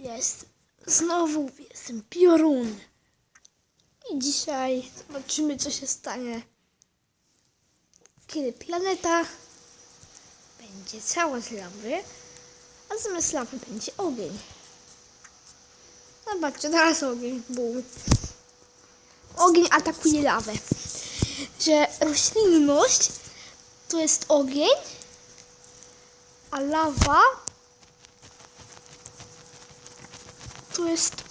Jest. Znowu jestem piorun. I dzisiaj zobaczymy, co się stanie, kiedy planeta będzie cała z lawy, a zamiast lawy będzie ogień. Zobaczcie, teraz ogień. Bum. Ogień atakuje lawę. Że roślinność to jest ogień, a lawa to jest.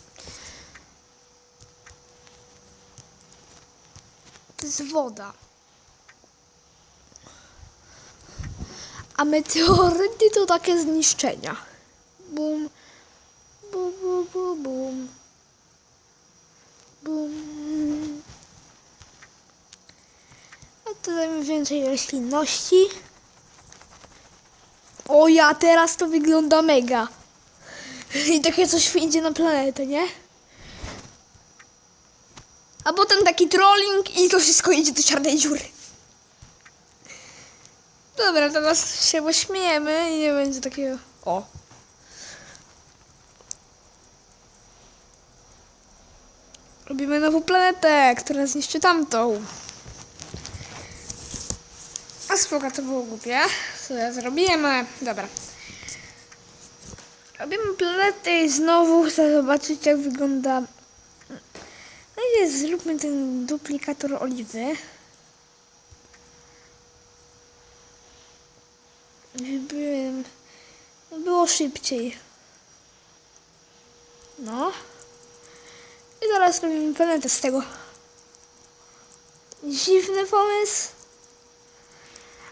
Jest woda. A meteoryty to takie zniszczenia. Bum, bum, bum, bum, bum. Bum. A tutaj więcej roślinności. O ja, teraz to wygląda mega. I takie coś wyjdzie na planetę, nie? A potem taki trolling i to wszystko idzie do czarnej dziury. Dobra, teraz się pośmiejemy i nie będzie takiego... O. Robimy nową planetę, która zniszczy tamtą. A spoko, to było głupie. Co ja zrobiłem, ale dobra. Robimy planetę i znowu chcę zobaczyć jak wygląda... No i jest, zróbmy ten duplikator oliwy. Żeby było szybciej. No. I teraz robimy planetę z tego. Dziwny pomysł.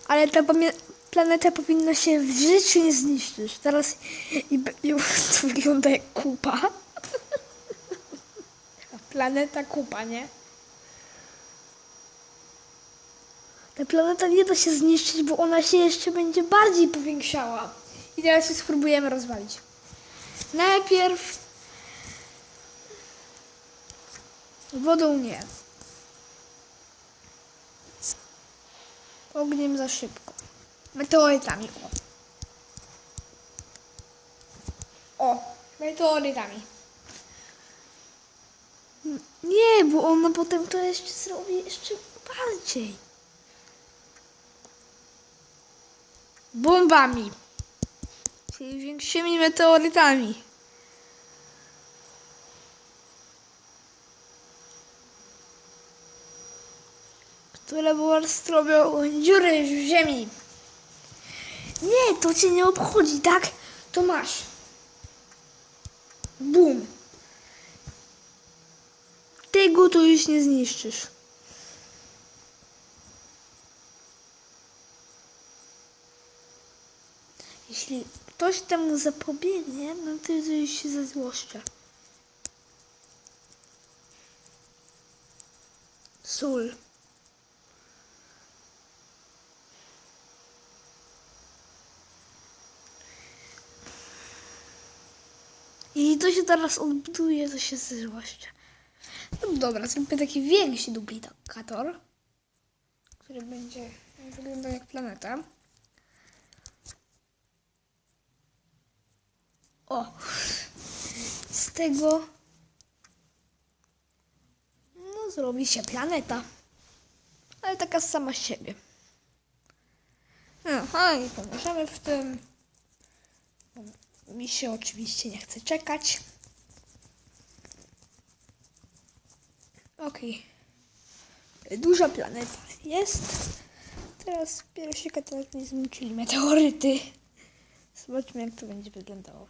Ale ta pamię- planeta powinna się w życiu nie zniszczyć. Teraz i, i to wygląda jak kupa. planeta kupa, nie? Ta planeta nie da się zniszczyć, bo ona się jeszcze będzie bardziej powiększała. I teraz się spróbujemy rozwalić. Najpierw wodą nie. Ogniem za szybko. Meteorytami. O. O, meteorytami. Nie, bo ona potem to jeszcze zrobi jeszcze bardziej. Bombami. Czyli większymi meteorytami. Które po prostu robią dziury w ziemi. Nie, to cię nie obchodzi, tak? To masz. Bum. Tego to już nie zniszczysz. Jeśli ktoś temu zapobiegnie, no to już się zezłoszczę. Sól. Jeśli to się teraz odbuduje, to się zezłoszczę. No dobra, zróbmy taki większy duplikator, który będzie wyglądał jak planeta. O! Z tego no zrobi się planeta. Ale taka sama z siebie. Aha, i pomożemy w tym. Mi się oczywiście nie chce czekać. Okej. Duża planeta jest. Teraz pierwszy kataklizm, czyli meteoryty. Zobaczmy, jak to będzie wyglądało.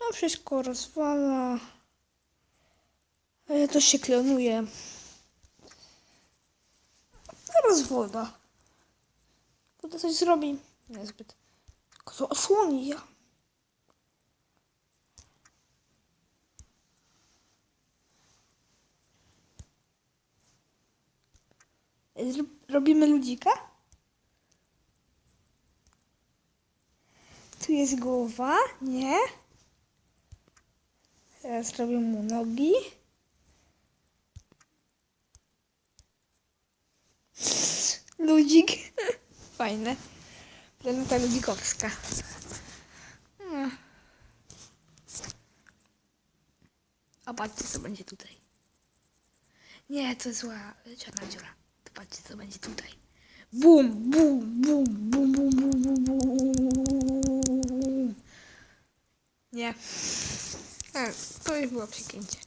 No, wszystko rozwala. Ale to się klonuje. Teraz woda. Woda coś zrobi. Niezbyt. Tylko to osłoni ja. Robimy ludzika? Tu jest głowa, nie? Teraz robię mu nogi. Ludzik. Fajne. Planeta ludzikowska. No. A patrzcie, co będzie tutaj. Nie, to zła czarna dziura. To patrzcie, co będzie tutaj. Bum, bum, bum, bum, bum, bum, bum, bum. Nie. E, to już było przeklęcie.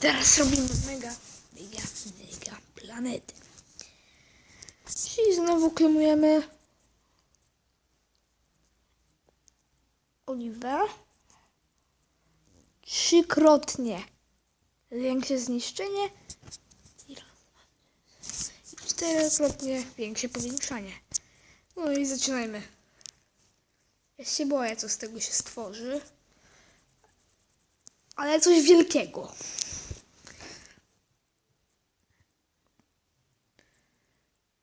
Teraz robimy mega, mega, mega planety. Czyli znowu klemujemy oliwę. Trzykrotnie większe zniszczenie i czterokrotnie większe powiększanie. No i zaczynajmy. Ja się boję, co z tego się stworzy. Ale coś wielkiego.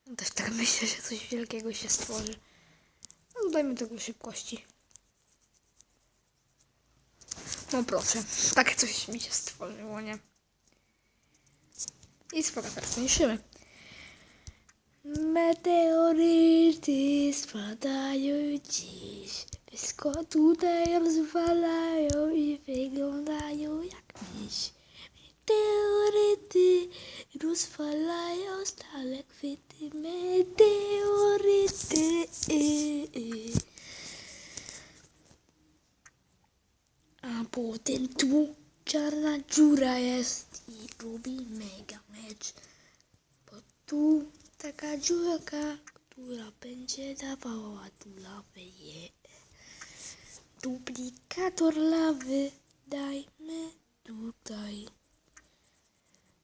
No Też tak myślę, że coś wielkiego się stworzy. No dodajmy tego szybkości. No proszę, takie coś mi się stworzyło, nie? I spoko, teraz niszczymy. Meteoryty spadają dziś. Wszystko tutaj rozwalają i wyglądają jak miś. Meteoryty rozwalają stale chwyty. Meteoryty. Potem tu czarna dziura jest i robi mega mecz. Bo tu taka dziurka, która będzie dawała tu lawę. je. Duplikator lawy dajmy tutaj.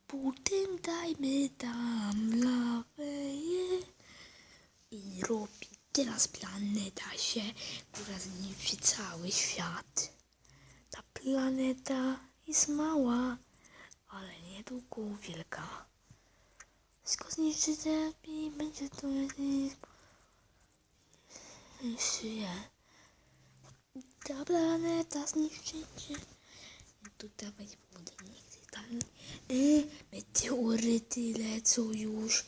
Potem dajmy tam lawę. je. I robi teraz planeta się, która zniszczy cały świat. Ta planeta jest mała, ale niedługo wielka. Wszystko zniszczycie i będzie to szyję. Ta planeta zniszczycie. Tu dawaj wodę, nie chcę tam. Y, meteoryty lecą już,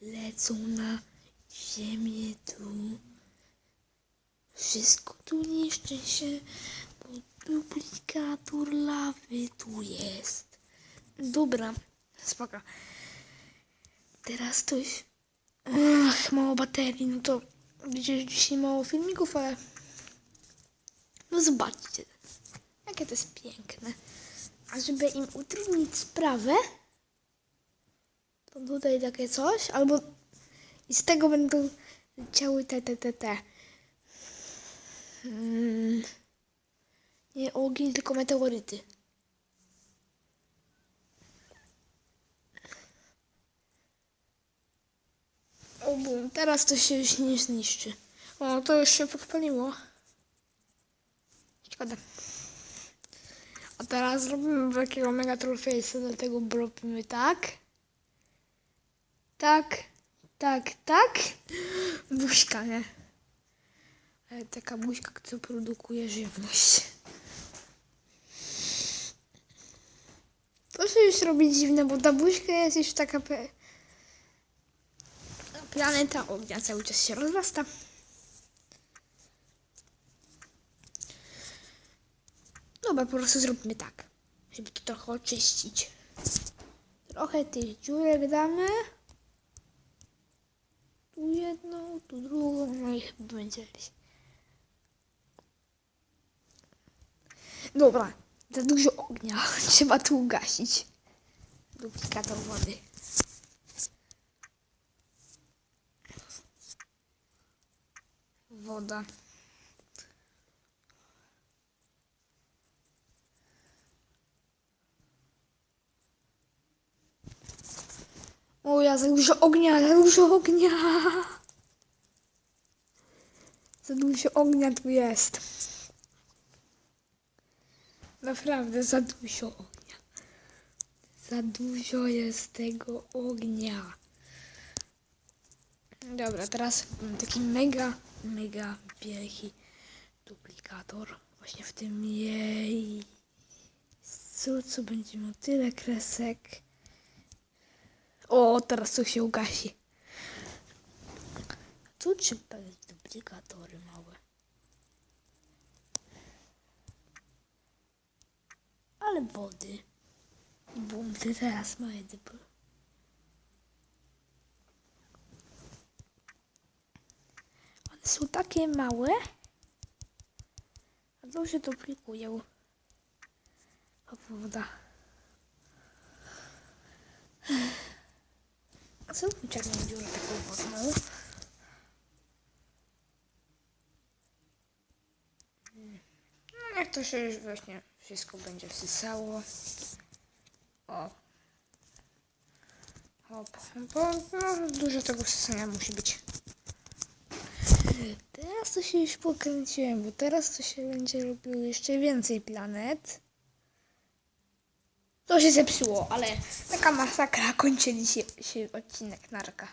lecą na ziemię tu. Wszystko tu niszczy się, duplikator lawy tu jest. Dobra, spoko. Teraz coś. Ach, mało baterii, no to widzicie, że dzisiaj mało filmików, ale. No zobaczcie, jakie to jest piękne. A żeby im utrudnić sprawę, to tutaj takie coś, albo i z tego będą leciały te, te, te, te. Mm. Nie ogień, tylko meteoryty. O bum, teraz to się już nie zniszczy. O, to już się podpaliło. Szkoda. A teraz zrobimy takiego mega trollface'a, dlatego robimy tak. Tak, tak, tak. Buźka, nie? Taka buźka, która produkuje żywność. Się już robi dziwne, bo ta buźka jest już taka... Pe... Planeta ognia cały czas się rozrasta. Dobra, po prostu zróbmy tak, żeby to trochę oczyścić. Trochę tych dziurek damy. Tu jedną, tu drugą, no i chyba będzie lepiej. Dobra, za dużo ognia. Trzeba tu ugasić. Duplikator wody. Woda. O ja, za dużo ognia, za dużo ognia. Za dużo ognia tu jest. Naprawdę za dużo ognia. Za dużo jest tego ognia. Dobra, teraz taki mega, mega wielki duplikator. Właśnie w tym jej. Co, co będzie miał tyle kresek. O, teraz to się ugasi. Tu mieć duplikatory Ale wody. Bum, ty teraz moje dypy. One są takie małe, a dobrze to plikują. O, woda. Co tu czarną dziurę taką wodną? No, jak to się już właśnie wszystko będzie wsysało. O. Hop, bo no, dużo tego wsysania musi być. Teraz to się już pokręciłem, bo teraz to się będzie robiło jeszcze więcej planet. To się zepsuło, ale taka masakra kończy się odcinek narka.